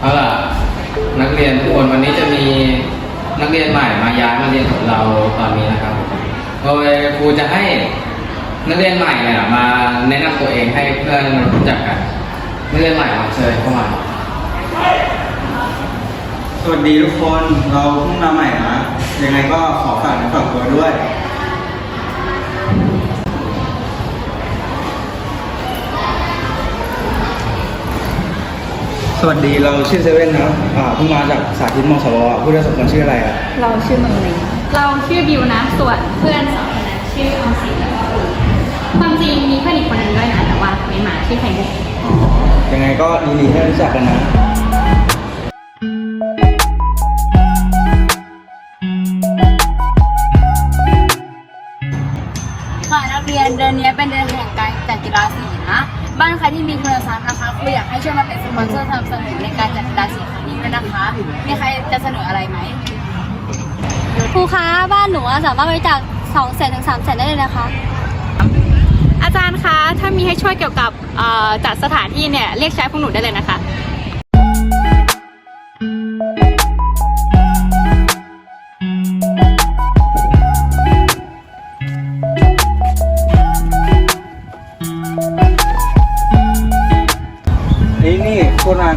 เอาล่ะนักเรียนทุกคนวันนี้จะมีนักเรียนใหม่มาย้ายมาเรียนกับเราตอนนี้นะครับโดยครูจะให้นักเรียนใหม่เนี่ยมาแนะนำตัวเองให้เพื่อนรู้จักกันนักเรียนใหม่ครัเชิญเข้ามาสวัสดีทุกคน เราเพิ่งมาใหม่นะยังไงก็ขอฝากในอฝากตัวด้วย สวัสดีเราชื่อเซเว่นนะอ่าเพิ่งมาจากสาธิตมสวอะผู้ได้สมคนชื่ออะไรอะเราชื่อเมืองเลยเราชื่อบิวนะส่วนเพื่อนสองคนนั้นชื่อออมสินแล้วก็อูความจริงมีเพื่อนอีกคนนึงด้วยนะแต่ว่าไม่มาชื่อไข่มุกอ๋อยังไงก็ยินดีที่ได้รู้จักกันนะ ค่ะนักเรียนเดือนนี้เป็นเดือนแห่งการจัดกีฬาสีนะ บ้านใครที่มีทุนทรัพย์นะคะครูอยากให้ช่วยมาเป็นสปอนเซอร์สนับสนุนในการจัดกีฬาสีครั้งนี้ด้วยนะคะ มีใครจะเสนออะไรไหมครูคะบ้านหนูอะสามารถบริจาคสองแสนถึงสามแสนได้เลยนะคะ อาจารย์คะถ้ามีให้ช่วยเกี่ยวกับเอ่อจัดสถานที่เนี่ยเรียกใช้พวกหนูได้เลยนะคะ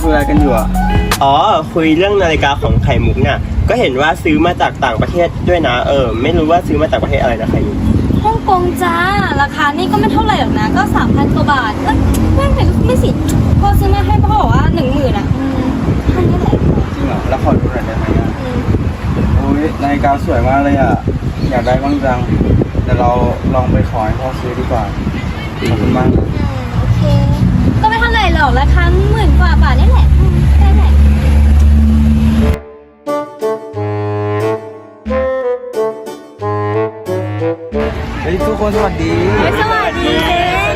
คุยอะไรกันอยู่อะอ๋อ คุยเรื่องนาฬิกาของไข่มุกเนี่ยก็เห็นว่าซื้อมาจากต่างประเทศด้วยนะ เออ ไม่รู้ว่าซื้อมาจากประเทศอะไรนะไข่มุกฮ่องกงจ้า ราคานี่ก็ไม่เท่าไหร่หรอกนะ ก็สามพันกว่าบาทก็ไม่ไม่ไม่สิพ่อซื้อมาให้พ่อบอกว่าหนึ่งหมื่นอะอืมเท่านี้แหละจริงเหรอแล้วขอดูหน่อยได้ไหมอะอืมโอ้ยนาฬิกาสวยมากเลยอะอยากได้บ้างจังแต่เราลองไปขอให้พ่อซื้อดีกว่าขอบคุณมากนะอืมโอเค ก็ไม่เท่าไหร่หรอกราคาหมื่น คนสวัสดีสวัสดีเซน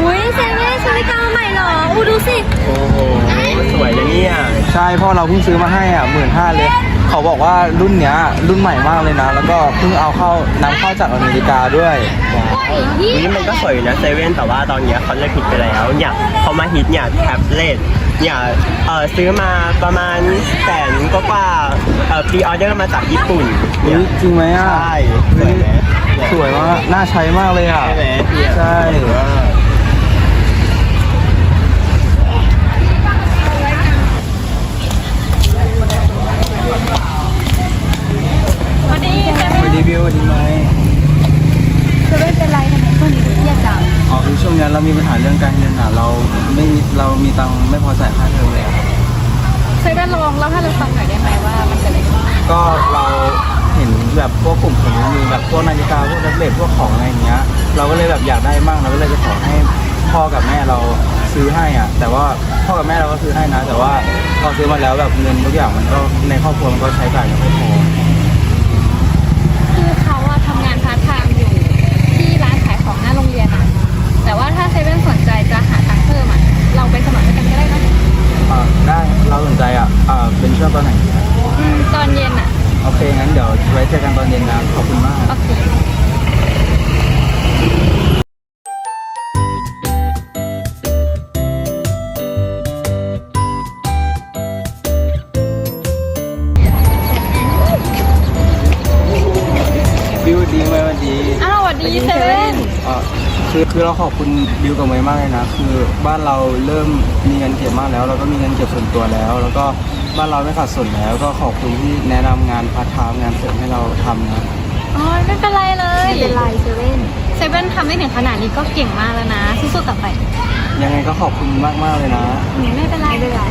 อุ้ยเซนไม่ได้ซื้อนาฬิกามาใหม่เหรออู้ดูสิโอ้โหสวยนะเนี่ยใช่พ่อเราเพิ่งซื้อมาให้อะหมื่นห้าเลย เขาบอกว่ารุ่นเนี้ยรุ่นใหม่มากเลยนะ แล้วก็เพิ่งเอาเข้านำเข้าจากอเมริกาด้วยนี่มันก็สวยอยู่นะเซเว่นแต่ว่าตอนเนี้ยเขาเลิกฮิตไปแล้วเนี่ยเขามาฮิตเนี่ยแท็บเล็ตเนี่ยเออซื้อมาประมาณแสนกว่าๆเออพรีออเดอร์มาจากญี่ปุ่นเฮ้เนี่ยยจริงไหมอะใช่สวยไหมสวยมาก น่าใช้มากเลยอะ ใช่ไหมเนี่ยใช่สวัสดีเซสวัสดีบิวสวัสดีไหมจะไม่เป็นไรทำไมช่วงนี้ดูเครียดจังอ๋อคือช่วงนี้เรามีปัญหาเรื่องการเงินอะ เราไม่มีเรามีตังค์ไม่พอจ่ายค่าเทอมเลยอะเซเว่นลองเล่าให้เราฟังหน่อยได้ไหมว่ามันเป็นอะไรกันก็เราเห็นแบบพว กลุ่มคนนี้มีแบบพวกนาฬิกาพวกแท็บเล็ตพวกของอะไรอย่างเงี้ย เราก็เลยแบบอยากได้มากเราก็เลยจะขอให้พ่อกับแม่เราซื้อให้อะ แต่ว่าพ่อกับแม่เราก็ซื้อให้นะ แต่ว่าพอซื้อมาแล้วแบบเงินทุกอย่างมันก็ในครอบครัวมันก็ใช้จ่ายไม่พอ เคงั้นเดี๋ยวไว้เจอกันตอนเย็นนะขอบคุณมาก โอเคบิวดีไหมวันดีอ้าวสวัสดีเซเว่นอ่าคือคือเราขอบคุณบิวกับเมย์มากเลยนะ คือบ้านเราเริ่มมีเงินเก็บมากแล้ว เราก็มีเงินเก็บส่วนตัวแล้ว แล้วก็ บ้านเราไม่ขาดส่วนแล้วก็ขอบคุณที่แนะนำงานพาร์ทไทม์งานเสริมให้เราทำนะ อ๋อไม่เป็นไรเลย ไม่เป็นไรเซเว่นเซเว่นทำได้ถึงขนาดนี้ก็เก่งมากแล้วนะ สู้ๆต่อไปยังไงก็ขอบคุณมาก ๆ เลยนะอืมไม่เป็นไรไม่เป็นไร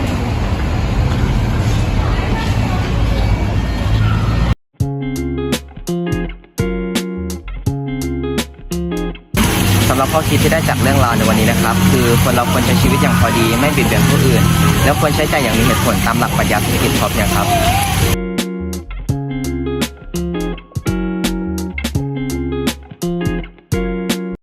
รับข้อคิดที่ได้จากเรื่องราวในวันนี้นะครับ คือคนเราควรใช้ชีวิตอย่างพอดีไม่เบียดเบียนผู้อื่น และควรใช้ใจอย่างมีเหตุผลตามหลักปรัชญาเศรษฐกิจพอเพียงครับ